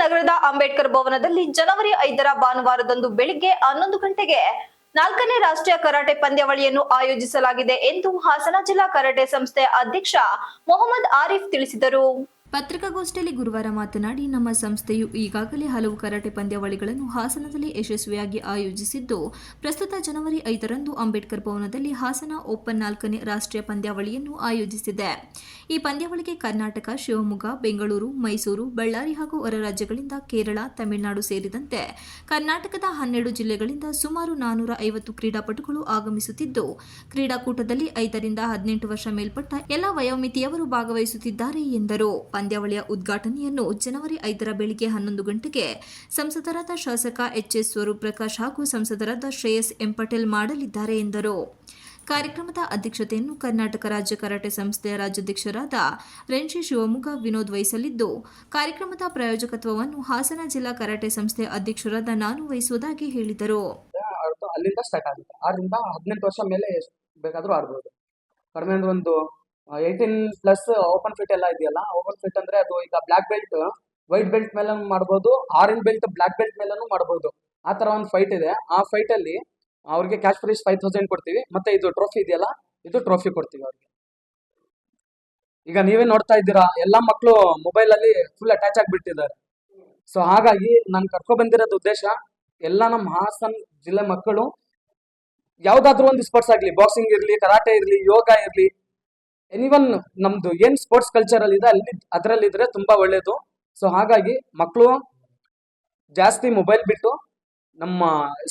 ನಗರದ ಅಂಬೇಡ್ಕರ್ ಭವನದಲ್ಲಿ ಜನವರಿ ಐದರ ಭಾನುವಾರದಂದು ಬೆಳಿಗ್ಗೆ ಹನ್ನೊಂದು ಗಂಟೆಗೆ ನಾಲ್ಕನೇ ರಾಷ್ಟ್ರೀಯ ಕರಾಟೆ ಪಂದ್ಯಾವಳಿಯನ್ನು ಆಯೋಜಿಸಲಾಗಿದೆ ಎಂದು ಹಾಸನ ಜಿಲ್ಲಾ ಕರಾಟೆ ಸಂಸ್ಥೆ ಅಧ್ಯಕ್ಷ ಮೊಹಮ್ಮದ್ ಆರಿಫ್ ತಿಳಿಸಿದರು. ಪತ್ರಿಕಾಗೋಷ್ಠಿಯಲ್ಲಿ ಗುರುವಾರ ಮಾತನಾಡಿ, ನಮ್ಮ ಸಂಸ್ಥೆಯು ಈಗಾಗಲೇ ಹಲವು ಕರಾಟೆ ಪಂದ್ಯಾವಳಿಗಳನ್ನು ಹಾಸನದಲ್ಲಿ ಯಶಸ್ವಿಯಾಗಿ ಆಯೋಜಿಸಿದ್ದು, ಪ್ರಸ್ತುತ ಜನವರಿ ಐದರಂದು ಅಂಬೇಡ್ಕರ್ ಭವನದಲ್ಲಿ ಹಾಸನ ಓಪನ್ ನಾಲ್ಕನೇ ರಾಷ್ಟ್ರೀಯ ಪಂದ್ಯಾವಳಿಯನ್ನು ಆಯೋಜಿಸಿದೆ. ಈ ಪಂದ್ಯಾವಳಿಗೆ ಕರ್ನಾಟಕ, ಶಿವಮೊಗ್ಗ, ಬೆಂಗಳೂರು, ಮೈಸೂರು, ಬಳ್ಳಾರಿ ಹಾಗೂ ಹೊರ ರಾಜ್ಯಗಳಿಂದ ಕೇರಳ, ತಮಿಳುನಾಡು ಸೇರಿದಂತೆ ಕರ್ನಾಟಕದ ಹನ್ನೆರಡು ಜಿಲ್ಲೆಗಳಿಂದ ಸುಮಾರು ನಾನೂರ ಐವತ್ತು ಕ್ರೀಡಾಪಟುಗಳು ಆಗಮಿಸುತ್ತಿದ್ದು, ಕ್ರೀಡಾಕೂಟದಲ್ಲಿ ಐದರಿಂದ ಹದಿನೆಂಟು ವರ್ಷ ಮೇಲ್ಪಟ್ಟ ಎಲ್ಲ ವಯೋಮಿತಿಯವರು ಭಾಗವಹಿಸುತ್ತಿದ್ದಾರೆ ಎಂದರು. ಪಂದ್ಯಾವಳಿಯ ಉದ್ಘಾಟನೆಯನ್ನು ಜನವರಿ ಐದರ ಬೆಳಿಗ್ಗೆ ಹನ್ನೊಂದು ಗಂಟೆಗೆ ಸಂಸದರಾದ ಶಾಸಕ ಎಚ್ ಎಸ್ ಸ್ವರೂಪ್ ಪ್ರಕಾಶ್ ಹಾಗೂ ಸಂಸದರಾದ ಶ್ರೇಯಸ್ ಎಂ ಪಟೇಲ್ ಮಾಡಲಿದ್ದಾರೆ ಎಂದರು. ಕಾರ್ಯಕ್ರಮದ ಅಧ್ಯಕ್ಷತೆಯನ್ನು ಕರ್ನಾಟಕ ರಾಜ್ಯ ಕರಾಟೆ ಸಂಸ್ಥೆಯ ರಾಜ್ಯಾಧ್ಯಕ್ಷರಾದ ರೆನ್ಶಿ ಶಿವಮೊಗ್ಗ ವಿನೋದ್ ವಹಿಸಲಿದ್ದು, ಕಾರ್ಯಕ್ರಮದ ಪ್ರಾಯೋಜಕತ್ವವನ್ನು ಹಾಸನ ಜಿಲ್ಲಾ ಕರಾಟೆ ಸಂಸ್ಥೆಯ ಅಧ್ಯಕ್ಷರಾದ ನಾನು ವಹಿಸುವುದಾಗಿ ಹೇಳಿದರು. ಅಲ್ಲಿಂದ ಸ್ಟಾರ್ಟ್ ಆಗುತ್ತೆ. ಆರರಿಂದ ಹದಿನೆಂಟು ವರ್ಷ ಮೇಲೆ ಬೇಕಾದರೂ ಆಡ್ಬೋದು. ಕಡಿಮೆ ಅಂದ್ರೆ ಒಂದು ಏಯ್ಟೀನ್ ಪ್ಲಸ್ ಓಪನ್ ಫಿಟ್ ಎಲ್ಲ ಇದೆಯಲ್ಲ ಓಪನ್ ಫಿಟ್ ಅಂದ್ರೆ ಅದು ಈಗ ಬ್ಲಾಕ್ ಬೆಲ್ಟ್ ವೈಟ್ ಬೆಲ್ಟ್ ಮೇಲೆ ಮಾಡ್ಬೋದು ಆರೆಂಜ್ ಬೆಲ್ಟ್ ಬ್ಲಾಕ್ ಬೆಲ್ಟ್ ಮೇಲೂ ಮಾಡ್ಬೋದು. ಆ ತರ ಒಂದು ಫೈಟ್ ಇದೆ. ಆ ಫೈಟ್ ಅಲ್ಲಿ ಅವ್ರಿಗೆ ಕ್ಯಾಶ್ ಪ್ರೈಸ್ ಫೈವ್ ತೌಸಂಡ್ ಕೊಡ್ತೀವಿ. ಮತ್ತೆ ಇದು ಟ್ರೋಫಿ ಇದೆಯಲ್ಲ, ಇದು ಟ್ರೋಫಿ ಕೊಡ್ತೀವಿ ಅವ್ರಿಗೆ. ಈಗ ನೀವೇ ನೋಡ್ತಾ ಇದ್ದೀರಾ, ಎಲ್ಲಾ ಮಕ್ಕಳು ಮೊಬೈಲ್ ಅಲ್ಲಿ ಫುಲ್ ಅಟ್ಯಾಚ್ ಆಗಿಬಿಟ್ಟಿದ್ದಾರೆ. ಸೊ ಹಾಗಾಗಿ ನಾನು ಕರ್ಕೊಂಡ್ ಬಂದಿರೋದು ಉದ್ದೇಶ, ಎಲ್ಲ ನಮ್ಮ ಹಾಸನ್ ಜಿಲ್ಲೆ ಮಕ್ಕಳು, ಯಾವ್ದಾದ್ರು ಒಂದು ಸ್ಪೋರ್ಟ್ಸ್ ಆಗ್ಲಿ ಬಾಕ್ಸಿಂಗ್ ಇರ್ಲಿ ಕರಾಟೆ ಇರ್ಲಿ ಯೋಗ ಇರ್ಲಿ ಎನಿವನ್ ನಮ್ದು ಏನ್ ಸ್ಪೋರ್ಟ್ಸ್ ಕಲ್ಚರ್ ಅಲ್ಲಿ ಇದೆ, ಅಲ್ಲಿ ಅದರಲ್ಲಿ ಇದ್ರೆ ತುಂಬಾ ಒಳ್ಳೇದು. ಸೊ ಹಾಗಾಗಿ ಮಕ್ಕಳು ಜಾಸ್ತಿ ಮೊಬೈಲ್ ಬಿಟ್ಟು ನಮ್ಮ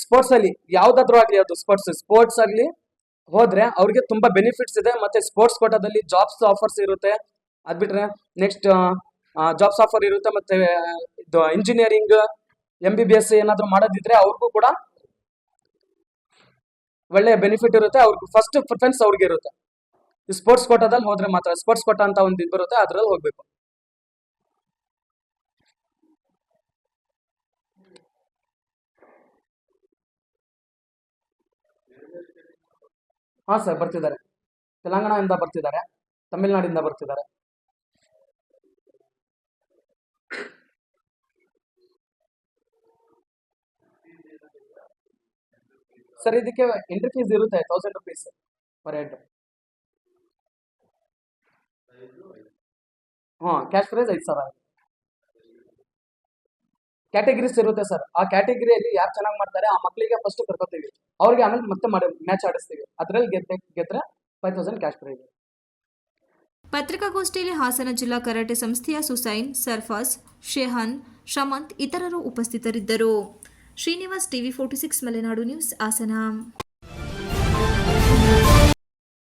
ಸ್ಪೋರ್ಟ್ಸ್ ಅಲ್ಲಿ ಯಾವ್ದಾದ್ರು ಆಗ್ಲಿ, ಅದು ಸ್ಪೋರ್ಟ್ಸ್ ಸ್ಪೋರ್ಟ್ಸ್ ಆಗ್ಲಿ ಹೋದ್ರೆ ಅವ್ರಿಗೆ ತುಂಬಾ ಬೆನಿಫಿಟ್ಸ್ ಇದೆ. ಮತ್ತೆ ಸ್ಪೋರ್ಟ್ಸ್ ಕೋಟಾದಲ್ಲಿ ಜಾಬ್ಸ್ ಆಫರ್ಸ್ ಇರುತ್ತೆ. ಅದ್ ಬಿಟ್ರೆ ನೆಕ್ಸ್ಟ್ ಜಾಬ್ಸ್ ಆಫರ್ ಇರುತ್ತೆ. ಮತ್ತೆ ಇದು engineering M B B S ಏನಾದ್ರು ಮಾಡೋದಿದ್ರೆ ಅವ್ರಿಗೂ ಕೂಡ ಒಳ್ಳೆ ಬೆನಿಫಿಟ್ ಇರುತ್ತೆ. ಅವ್ರಿಗೆ ಫಸ್ಟ್ ಪ್ರಿಫರೆನ್ಸ್ ಅವ್ರಿಗೆ ಇರುತ್ತೆ. ಸ್ಪೋರ್ಟ್ಸ್ ಕೋಟಾದಲ್ಲಿ ಹೋದ್ರೆ ಮಾತ್ರ ಸ್ಪೋರ್ಟ್ಸ್ ಕೋಟಾ ಅಂತ ಒಂದು ಇದು ಬರುತ್ತೆ ಅದ್ರಲ್ಲಿ ಹೋಗ್ಬೇಕು. ಹಾ ಸರ್, ಬರ್ತಿದ್ದಾರೆ. ತೆಲಂಗಾಣದಿಂದ ಬರ್ತಿದ್ದಾರೆ, ತಮಿಳ್ನಾಡಿಂದ ಬರ್ತಿದ್ದಾರೆ. ಸರ್, ಇದಕ್ಕೆ ಎಂಟ್ರಿ ಫೀಸ್ ಇರುತ್ತೆ ತೌಸಂಡ್ ರುಪೀಸ್ ಪರ್ ಹೆಡ್ ಹಾ ಕ್ಯಾಶ್ ಪ್ರೈಸ್ ಐದು ಸಾವಿರ ಕ್ಯಾಟಗರೀಸ್ ಇರುತ್ತೆ ಸರ್ ಆ ಕ್ಯಾಟಗರಿಯಲ್ಲಿ ಯಾರು ಚೆನ್ನಾಗಿ ಮಾಡ್ತಾರೆ, ಆ ಮಕ್ಕಳಿಗೆ ಫಸ್ಟ್ ಕರ್ಕೋತೀವಿ. ಅವ್ರಿಗೆ ಆಮೇಲೆ ಮತ್ತೆ ಮಾಡಿ ಮ್ಯಾಚ್ ಆಡಿಸ್ತೀವಿ. ಅದರಲ್ಲಿ ಗೆದ್ದೆ, ಗೆದ್ರೆ ಫೈವ್ ತೌಸಂಡ್ ಕ್ಯಾಶ್ ಪ್ರೈಸ್ ಪತ್ರಿಕಾಗೋಷ್ಠಿಯಲ್ಲಿ ಹಾಸನ ಜಿಲ್ಲಾ ಕರಾಟೆ ಸಂಸ್ಥೆಯ ಸುಸೈನ್, ಸರ್ಫಾಸ್, ಶೆಹಾನ್ ಶಮಂತ್ ಇತರರು ಉಪಸ್ಥಿತರಿದ್ದರು. Srinivas TV forty six, Malenadu news, Hassan.